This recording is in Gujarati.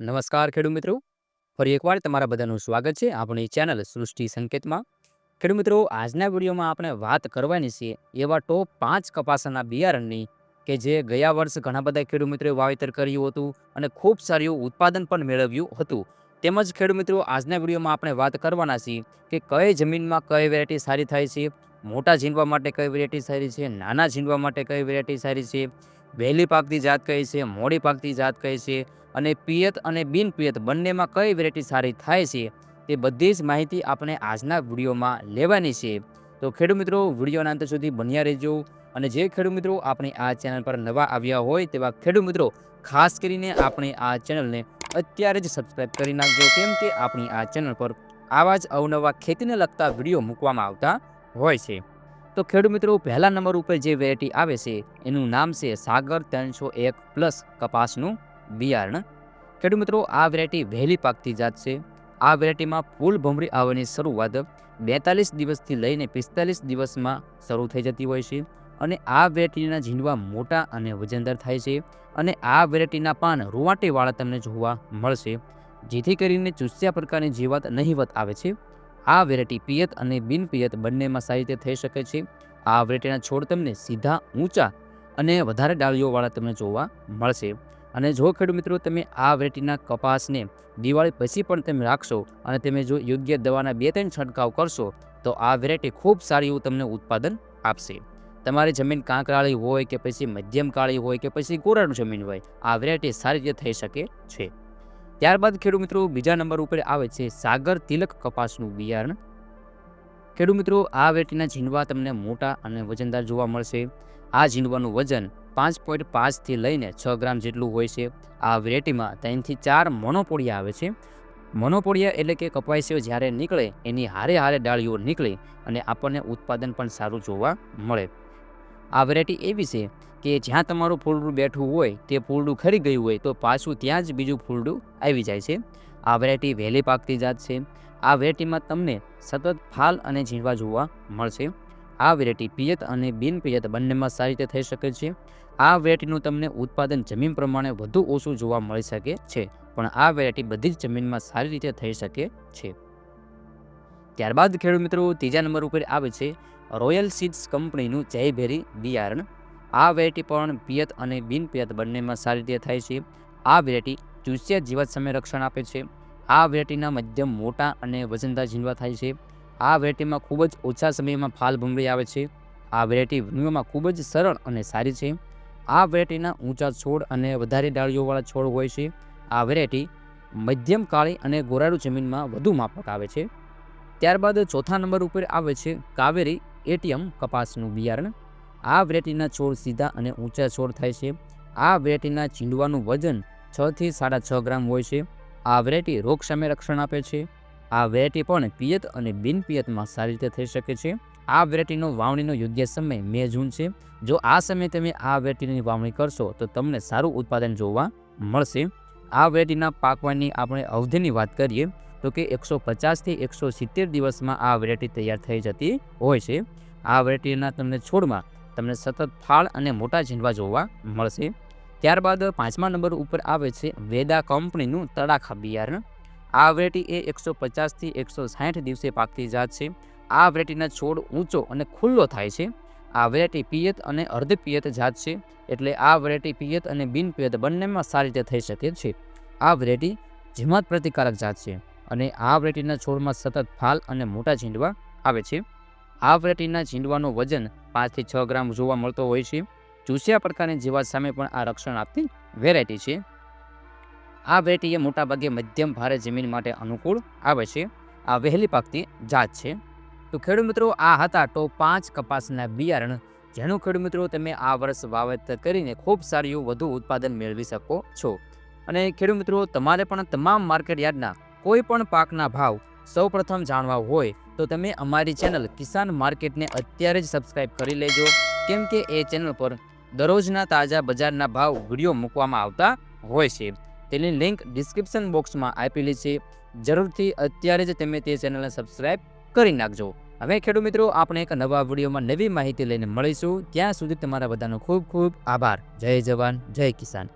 નમસ્કાર ખેડૂત મિત્રો. ફરી એકવાર તમારા બધાનું સ્વાગત છે આપણી ચેનલ સૃષ્ટિ સંકેતમાં. ખેડૂત મિત્રો, આજના વિડીયોમાં આપણે વાત કરવાની છે એવા ટોપ પાંચ કપાસના બિયારણની કે જે ગયા વર્ષ ઘણા બધા ખેડૂત મિત્રોએ વાવેતર કર્યું હતું અને ખૂબ સારું ઉત્પાદન પણ મેળવ્યું હતું. તેમજ ખેડૂત મિત્રો, આજના વિડીયોમાં આપણે વાત કરવાના છીએ કે કઈ જમીનમાં કઈ વેરાયટી સારી થાય છે, મોટા ઝીંડવા માટે કઈ વેરાયટી સારી છે, નાના ઝીંડવા માટે કઈ વેરાયટી સારી છે વહેલી પાકતી જાત કઈ છે, મોડી પાકતી જાત કઈ છે અને પિયત અને બિન પિયત બંનેમાં કઈ વેરાયટી સારી થાય છે, તે બધી જ માહિતી આપણે આજના વિડીયોમાં લેવાની છે. તો ખેડૂત મિત્રો, વિડીયોના અંત સુધી બન્યા રહેજો અને જે ખેડૂત મિત્રો આપણી આ ચેનલ પર નવા આવ્યા હોય તેવા ખેડૂત મિત્રો, ખાસ કરીને આપણી આ ચેનલને અત્યારે જ સબસ્ક્રાઈબ કરી નાખજો, કેમ કે આપણી આ ચેનલ પર આવા જ અવનવા ખેતીને લગતા વીડિયો મૂકવામાં આવતા હોય છે. તો ખેડૂત મિત્રો, પહેલા નંબર ઉપર જે વેરાયટી આવે છે, એનું નામ છે સાગર ત્રણસો એક પ્લસ કપાસનું બિયારણ. ખેડૂત મિત્રો, આ વેરાયટી વહેલી પાકતી જાત છે. આ વેરાયટીમાં ફૂલ ભમરી આવવાની શરૂઆત બેતાલીસ દિવસથી લઈને પિસ્તાલીસ દિવસમાં શરૂ થઈ જતી હોય છે અને આ વેરાયટીના ઝીંડવા મોટા અને વજનદાર થાય છે અને આ વેરાયટીના પાન રૂવાટીવાળા તમને જોવા મળશે. જેથી કરીને ચૂસ્યા પ્રકારની જીવાત નહીવત આવે છે. આ વેરાયટી પિયત અને બિનપિયત બંનેમાં સારી રીતે થઈ શકે છે. આ વેરાયટીના છોડ તમને સીધા, ઊંચા અને વધારે ડાળીઓવાળા તમને જોવા મળશે. અને જો ખેડૂત મિત્રો તમે આ વેરાયટીના કપાસને દિવાળી પછી પણ તમે રાખશો અને તમે જો યોગ્ય દવાના બે ત્રણ છંટકાવ કરશો, તો આ વેરાયટી ખૂબ સારી એવું તમને ઉત્પાદન આપશે. તમારી જમીન કાંકરાળી હોય કે પછી મધ્યમ કાળી હોય કે પછી ગોરાળું જમીન હોય, આ વેરાયટી સારી રીતે થઈ શકે છે. ત્યારબાદ ખેડૂત મિત્રો બીજા નંબર ઉપર આવે છે સાગર તિલક કપાસનું બિયારણ. ખેડૂત મિત્રો, આ વેરાયટીના ઝીંડવા તમને મોટા અને વજનદાર જોવા મળશે. આ ઝીંડવાનું વજન પાંચ પોઈન્ટ પાંચથી લઈને છ ગ્રામ જેટલું હોય છે. આ વેરાયટીમાં ત્રણથી ચાર મોનોપોડિયા આવે છે. મોનોપોડિયા એટલે કે કપાસીઓ જ્યારે નીકળે, એની હારે હારે ડાળીઓ નીકળે અને આપણને ઉત્પાદન પણ સારું જોવા મળે. આ વેરાયટી એવી છે કે જ્યાં તમારું ફૂલડું બેઠું હોય, તે ફૂલડું ખરી ગયું હોય, તો પાછું ત્યાં જ બીજું ફૂલડું આવી જાય છે. આ વેરાયટી વહેલી પાકતી જાત છે. આ વેરાયટીમાં તમને સતત ફાલ અને ઝીણવા જોવા મળશે. આ વેરાયટી પિયત અને બિન પિયત બંનેમાં સારી રીતે થઈ શકે છે. આ વેરાયટીનું તમને ઉત્પાદન જમીન પ્રમાણે વધુ ઓછું જોવા મળી શકે છે, પણ આ વેરાયટી બધી જ જમીનમાં સારી રીતે થઈ શકે છે. ત્યારબાદ ખેડૂત મિત્રો ત્રીજા નંબર ઉપર આવે છે રોયલ સીડ્સ કંપનીનું જયભેરી બિયારણ. આ વેરાયટી પણ પિયત અને બિન પિયત બંનેમાં સારી રીતે થાય છે. આ વેરાયટી ચૂસ્યા જીવાત સામે રક્ષણ આપે છે. આ વેરાયટીના મધ્યમ મોટા અને વજનદાર ઝીંડવા થાય છે. આ વેરાયટીમાં ખૂબ જ ઓછા સમયમાં ફાલ ભૂંગળી આવે છે. આ વેરાયટી ભૂંગળીમાં ખૂબ જ સરળ અને સારી છે. આ વેરાયટીના ઊંચા છોડ અને વધારે ડાળીઓવાળા છોડ હોય છે. આ વેરાયટી મધ્યમ કાળી અને ગોરાડુ જમીનમાં વધુ માફક આવે છે. ત્યારબાદ ચોથા નંબર ઉપર આવે છે કાવેરી એટીએમ કપાસનું બિયારણ. આ વેરાયટીના છોડ સીધા અને ઊંચા છોડ થાય છે. આ વેરાયટીના ચીંડવાનું વજન છથી સાડા છ ગ્રામ હોય છે. આ વેરાયટી રોગ સામે રક્ષણ આપે છે. આ વેરાયટી પણ પિયત અને બિન પિયતમાં સારી રીતે થઈ શકે છે. આ વેરાયટીનો વાવણીનો યોગ્ય સમય મે જૂન છે. જો આ સમયે તમે આ વેરાયટીની વાવણી કરશો, તો તમને સારું ઉત્પાદન જોવા મળશે. આ વેરાયટીના પાકવાની આપણે અવધિની વાત કરીએ, તો કે એકસો પચાસથી એકસો સિત્તેર દિવસમાં આ વેરાયટી તૈયાર થઈ જતી હોય છે. આ વેરાયટીના તમને છોડમાં તમને સતત ફાળ અને મોટા ઝીંડવા જોવા મળશે. ત્યારબાદ પાંચમા નંબર ઉપર આવે છે વેદા કંપનીનું તડાખા બિયારણ. આ વેરાયટી એ એકસો પચાસથી એકસો સાઠ દિવસે પાકતી જાત છે. આ વેરાયટીના છોડ ઊંચો અને ખુલ્લો થાય છે. આ વેરાયટી પિયત અને અર્ધ પિયત જાત છે, એટલે આ વેરાયટી પિયત અને બિન પિયત બંનેમાં સારી રીતે થઈ શકે છે. આ વેરાયટી જીમાત પ્રતિકારક જાત છે અને આ વેરાયટીના છોડમાં સતત ફાલ અને મોટા ઝીંડવા આવે છે. આ વેરાયટીના ઝીંડવાનું વજન પાંચથી છ ગ્રામ જોવા મળતો હોય છે. ચૂસ્યા પ્રકારની જીવાત સામે પણ આ રક્ષણ આપતી વેરાયટી છે. આ વેરાયટી એ મોટાભાગે મધ્યમ ભારે જમીન માટે અનુકૂળ આવે છે. આ વહેલી પાકતી જાત છે. તો ખેડૂત મિત્રો, આ હતા ટોપ પાંચ કપાસના બિયારણ. જેનું ખેડૂત મિત્રો, તમે આ વર્ષ વાવેતર કરીને ખૂબ સારું વધુ ઉત્પાદન મેળવી શકો છો. અને ખેડૂત મિત્રો, તમારે પણ તમામ માર્કેટ યાર્ડના કોઈ પણ પાકના ભાવ સૌપ્રથમ જાણવા હોય, તો તમે અમારી ચેનલ કિસાન માર્કેટને અત્યારે જ સબસ્ક્રાઈબ કરી લેજો. કેમ કે એ ચેનલ પર દરરોજના તાજા બજારના ભાવ વીડિયો મૂકવામાં આવતા હોય છે. તેની લિંક ડિસ્ક્રિપ્શન બોક્સમાં આપેલી છે. જરૂરથી અત્યારે જ તમે તે ચેનલને સબસ્ક્રાઈબ કરી નાખજો. હવે ખેડૂત મિત્રો, આપણે એક નવા વિડીયોમાં નવી માહિતી લઈને મળીશું. ત્યાં સુધી તમારા બધાનો ખૂબ ખૂબ આભાર. જય જવાન, જય કિસાન.